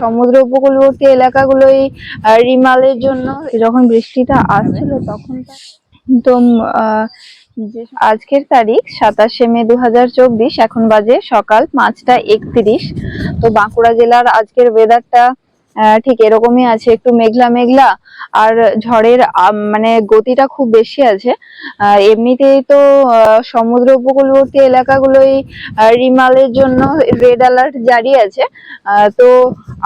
সমুদ্র উপকূলবর্তী এলাকাগুলোই রিমালের জন্য যখন বৃষ্টিটা আসছিল তখন একদম আজকের তারিখ সাতাশে মে দু হাজার চব্বিশ, এখন বাজে সকাল পাঁচটা একত্রিশ। তো বাঁকুড়া জেলার আজকের ওয়েদারটা ঠিক এরকমই আছে, একটু মেঘলা মেঘলা। আর ঝড়ের মানে গতিটা খুব বেশি আছে। এমনিতেই তো সমুদ্র উপকূলবর্তী এলাকাগুলোই রিমালের জন্য রেড অ্যালার্ট জারি আছে। তো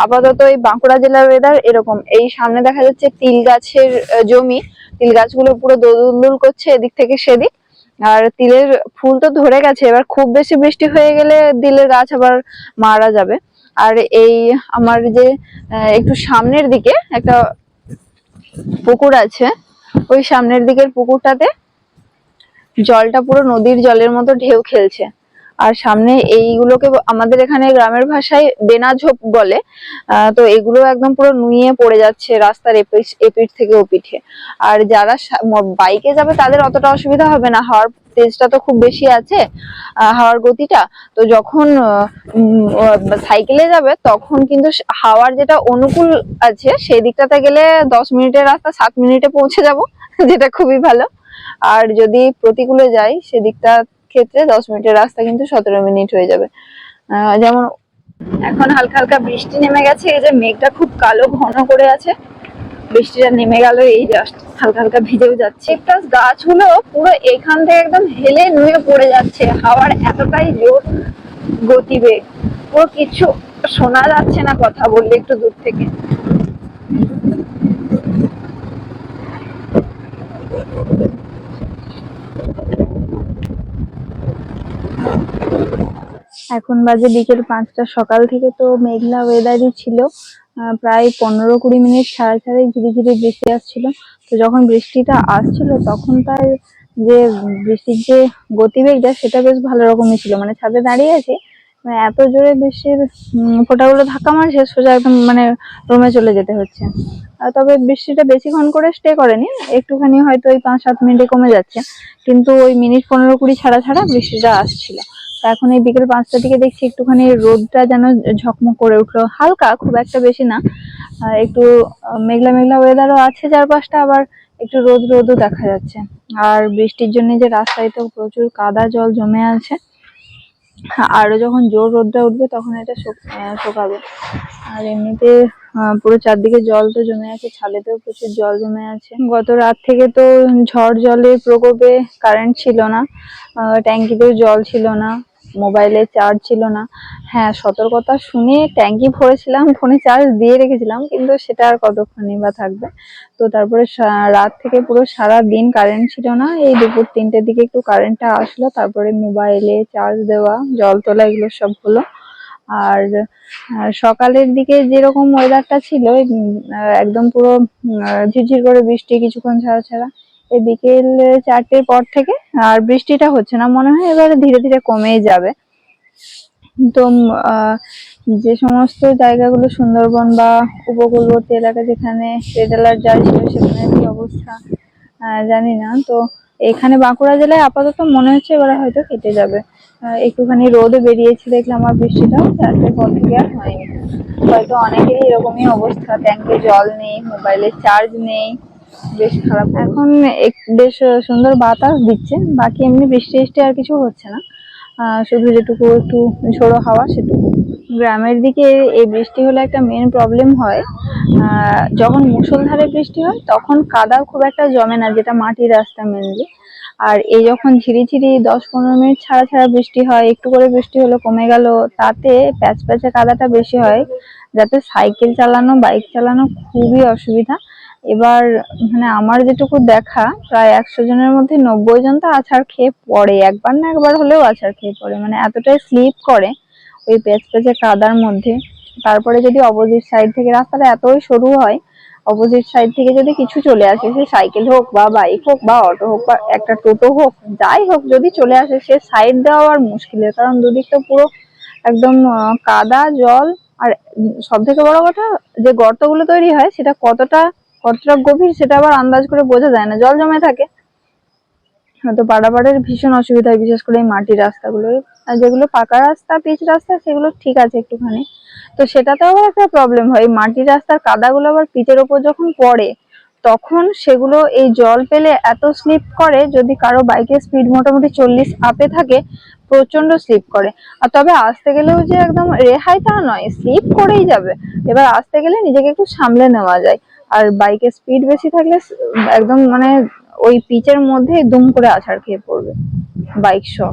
আপাতত এই বাঁকুড়া জেলার ওয়েদার এরকম। এই সামনে দেখা যাচ্ছে তিল গাছের জমি। তিল গাছগুলো পুরো দোদুল করছে এদিক থেকে সেদিক। আর তিলের ফুল তো ধরে গেছে, এবার খুব বেশি বৃষ্টি হয়ে গেলে তিলের গাছ আবার মারা যাবে। আর এই আমার যে একটু সামনের দিকে একটা পুকুর আছে, ওই সামনের দিকের পুকুরটাতে জলটা পুরো নদীর জলের মতো ঢেউ খেলছে। আর সামনে এইগুলোকে আমাদের এখানে গ্রামের ভাষায় বেনাঝোপ বলে তো এগুলো একদম পুরো নুয়ে পড়ে যাচ্ছে রাস্তার এপিঠ থেকে ওপিঠে। আর যারা বাইকে যাবে তাদের অতটা অসুবিধা হবে না, হাওয়ার তেজটা তো খুব বেশি আছে হাওয়ার গতিটা। তো যখন সাইকেলে যাবে তখন কিন্তু হাওয়ার যেটা অনুকূল আছে সেই দিকটাতে গেলে দশ মিনিটের রাস্তা, সাত মিনিটে পৌঁছে যাব, যেটা খুবই ভালো। আর যদি প্রতিকূলে যাই সেদিকটা ক্ষেত্রে দশ মিনিটের রাস্তা কিন্তু সতেরো মিনিট হয়ে যাবে। যেমন এখন হালকা হালকা বৃষ্টি নেমে গেছে, এই যে মেঘটা খুব কালো ঘন করে আছে, বৃষ্টিটা নেমে গেল, এই জাস্ট হালকা হালকা ভিজেও যাচ্ছে। প্লাস গাছগুলো পুরো এখান থেকে একদম হেলে নুয়ে পড়ে যাচ্ছে, হাওয়ার এতটাই জোর গতিবেগ। পুরো কিছু শোনা যাচ্ছে না কথা বললে একটু দূর থেকে। এখন বাজে বিকেল পাঁচটা। সকাল থেকে তো মেঘলা ওয়েদারই ছিল। প্রায় পনেরো কুড়ি মিনিট ছাড়া ছাড়াই ঝিরি ঝিরি বৃষ্টি আসছিল। তো যখন বৃষ্টিটা আসছিল, তখন তার যে বৃষ্টির যে গতিবেগটা, সেটা বেশ ভালো রকমই ছিল। মানে ছাদে দাঁড়িয়ে আছি মানে এত জোরে বৃষ্টির ফোঁটাগুলো ধাক্কা মারছে, সোজা একদম মানে রুমে চলে যেতে হচ্ছে। তবে বৃষ্টিটা বেশিক্ষণ করে স্টে করেনি। একটুখানি হয়তো ওই পাঁচ সাত মিনিটে কমে যাচ্ছে। কিন্তু ওই মিনিট পনেরো কুড়ি ছাড়া ছাড়া বৃষ্টিটা আসছিল। তো এখন এই বিকেল পাঁচটার দিকে দেখছি একটুখানি রোদটা যেন ঝকমক করে উঠল। হালকা খুব একটা বেশি না। একটু মেঘলা মেঘলা ওয়েদারও আছে চারপাশটা আবার একটু রোদ রোদও দেখা যাচ্ছে। আর বৃষ্টির জন্য যে রাস্তায় তো প্রচুর কাদা জল জমে আছে। আরও যখন জোর রোদটা উঠবে তখন এটা শুক- আহ, আর এমনিতে পুরো চারদিকে জল তো জমে আছে ছাদেতেও প্রচুর জল জমে আছে। গত রাত থেকে তো ঝড় জলের প্রকোপে কারেন্ট ছিল না। ট্যাঙ্কিতেও জল ছিল না। মোবাইলে চার্জ ছিল না। হ্যাঁ সতর্কতা শুনে ট্যাঙ্কি ভরেছিলাম ফোনে চার্জ দিয়ে রেখেছিলাম, কিন্তু সেটা আর কতক্ষণই বা থাকবে? তো তারপরে রাত থেকে পুরো সারা দিন কারেন্ট ছিল না, এই দুপুর তিনটের দিকে একটু কারেন্টটা আসলো, তারপরে মোবাইলে চার্জ দেওয়া, জল তোলা, এগুলো সব হলো। আর সকালের দিকে যেরকম ওয়েদারটা ছিল একদম পুরো ঝিরঝির করে বৃষ্টি কিছুক্ষণ ছাড়া ছাড়া এই বিকেল চারটের পর থেকে আর বৃষ্টিটা হচ্ছে না, মনে হয় এবারে ধীরে ধীরে কমেই যাবে। তো যে সমস্ত জায়গাগুলো সুন্দরবন বা উপকূলবর্তী এলাকা যেখানে রেড অ্যালার্ট ছিল, সেখানে কি অবস্থা জানি না। তো, এখানে বাঁকুড়া জেলায় আপাতত মনে হচ্ছে এবারে হয়তো কেটে যাবে। একটুখানি রোদও বেরিয়েছে দেখলাম আর বৃষ্টিটাও, চারটের পর থেকে আর হয়নি। হয়তো অনেকেরই এরকমই অবস্থা ট্যাঙ্কে জল নেই মোবাইলে চার্জ নেই। বেশ খারাপ এখন বেশ সুন্দর বাতাস দিচ্ছে, বাকি এমনি বৃষ্টি বৃষ্টি আর কিছু হচ্ছে না। শুধু যেটুকু একটু ঝোড়ো হাওয়া, সেটুকু। গ্রামের দিকে এই বৃষ্টি হলে একটা মেন প্রবলেম হয়। যখন মুষলধারে বৃষ্টি হয়, তখন কাদা খুব একটা জমে না, যেটা মাটির রাস্তা মেনলি আর এই যখন ঝিরিঝিরি দশ পনেরো মিনিট ছাড়া ছাড়া বৃষ্টি হয়, একটু করে বৃষ্টি হলো কমে গেল, তাতে প্যাচ প্যাচে কাদাটা বেশি হয়। যাতে সাইকেল চালানো, বাইক চালানো খুবই অসুবিধা। এবার মানে আমার যেটুকু দেখা, প্রায় একশো জনের মধ্যে নব্বই জন তো আছাড় খেয়ে পড়ে। একবার না একবার হলেও আছাড় খেয়ে পড়ে। মানে এতটাই স্লিপ করে ওই প্যাচ প্যাচে কাদার মধ্যে। তারপরে যদি অপোজিট সাইড থেকে রাস্তাটা এতই সরু হয় অপোজিট সাইড থেকে যদি কিছু চলে আসে, সে সাইকেল হোক বা বাইক হোক বা অটো হোক বা একটা টোটো হোক, যাই হোক, যদি চলে আসে, সে সাইড দেওয়া আর মুশকিলের। কারণ দুদিক তো পুরো একদম কাদা, জল আর সব থেকে বড় কথা, যে গর্তগুলো তৈরি হয়, সেটা কতটা কতটা গভীর, সেটা আবার আন্দাজ করে বোঝা যায় না। জল জমে থাকে। হয়তো পাড়াপাড়ের ভীষণ অসুবিধা হয়, বিশেষ করে এই মাটির রাস্তাগুলো। আর যেগুলো পাকা রাস্তা, পিচ রাস্তা, সেগুলো ঠিক আছে একটুখানি। তো সেটাতেও একটা প্রবলেম হয়। এই মাটির রাস্তার কাদাগুলো আবার পিচের ওপর যখন পড়ে, তখন সেগুলো এই জল পেলে এত স্লিপ করে, যদি কারও বাইকের স্পিড মোটামুটি চল্লিশ আপে থাকে প্রচণ্ড স্লিপ করে। আর তবে আসতে গেলেও যে একদম রেহাই তা নয় স্লিপ করেই যাবে। এবার আসতে গেলে নিজেকে একটু সামলে নেওয়া যায়। আর বাইকের স্পিড বেশি থাকলে একদম মানে ওই পিচের মধ্যে দুম করে আছাড় খেয়ে পড়বে বাইক সহ।